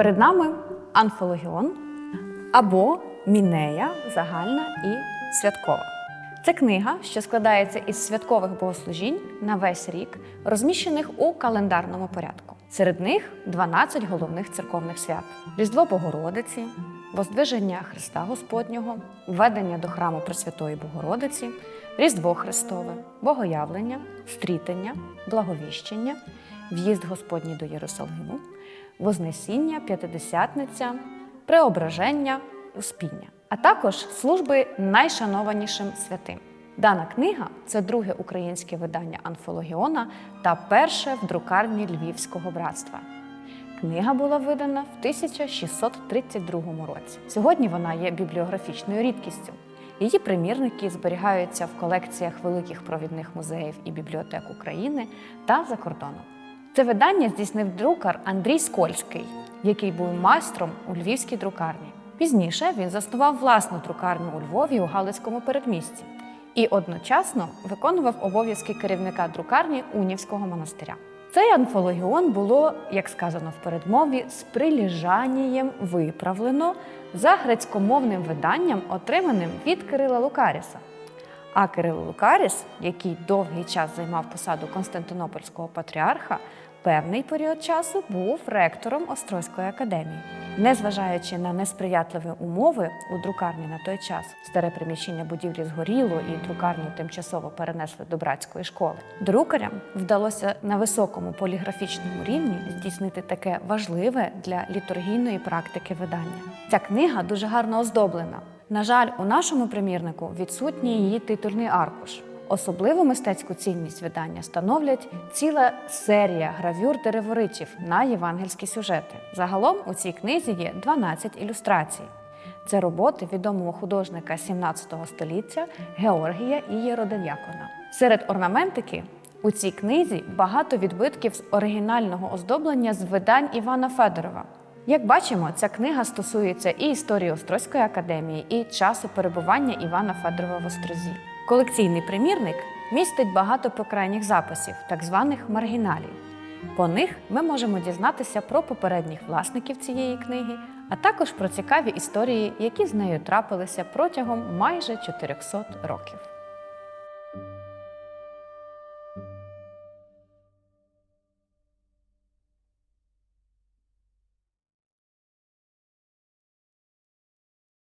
Перед нами анфологіон або Мінея загальна і святкова. Це книга, що складається із святкових богослужінь на весь рік, розміщених у календарному порядку. Серед них 12 головних церковних свят: Різдво Богородиці, Воздвиження Христа Господнього, введення до храму Пресвятої Богородиці, Різдво Христове, Богоявлення, Стрітення, Благовіщення, В'їзд Господній до Єрусалиму, Вознесіння, П'ятидесятниця, Преображення, Успіння, а також служби найшанованішим святим. Дана книга це друге українське видання Анфологіона та перше в друкарні Львівського братства. Книга була видана в 1632 році. Сьогодні вона є бібліографічною рідкістю. Її примірники зберігаються в колекціях великих провідних музеїв і бібліотек України та за кордоном. Це видання здійснив друкар Андрій Скольський, який був майстром у львівській друкарні. Пізніше він заснував власну друкарню у Львові у Галицькому передмісті і одночасно виконував обов'язки керівника друкарні Унівського монастиря. Цей анфологіон було, як сказано в передмові, з приліжанням виправлено за грецькомовним виданням, отриманим від Кирила Лукаріса. А Кирило Лукаріс, який довгий час займав посаду Константинопольського патріарха, певний період часу був ректором Острозької академії. Незважаючи на несприятливі умови у друкарні на той час, старе приміщення будівлі згоріло і друкарню тимчасово перенесли до братської школи. Друкарям вдалося на високому поліграфічному рівні здійснити таке важливе для літургійної практики видання. Ця книга дуже гарно оздоблена. На жаль, у нашому примірнику відсутній її титульний аркуш. Особливу мистецьку цінність видання становлять ціла серія гравюр дереворичів на євангельські сюжети. Загалом у цій книзі є 12 ілюстрацій. Це роботи відомого художника 17 століття Георгія і Єродив'якона. Серед орнаментики у цій книзі багато відбитків з оригінального оздоблення з видань Івана Федорова. Як бачимо, ця книга стосується і історії Острозької академії, і часу перебування Івана Федорова в Острозі. Колекційний примірник містить багато покрайніх записів, так званих маргіналів. По них ми можемо дізнатися про попередніх власників цієї книги, а також про цікаві історії, які з нею трапилися протягом майже 400 років.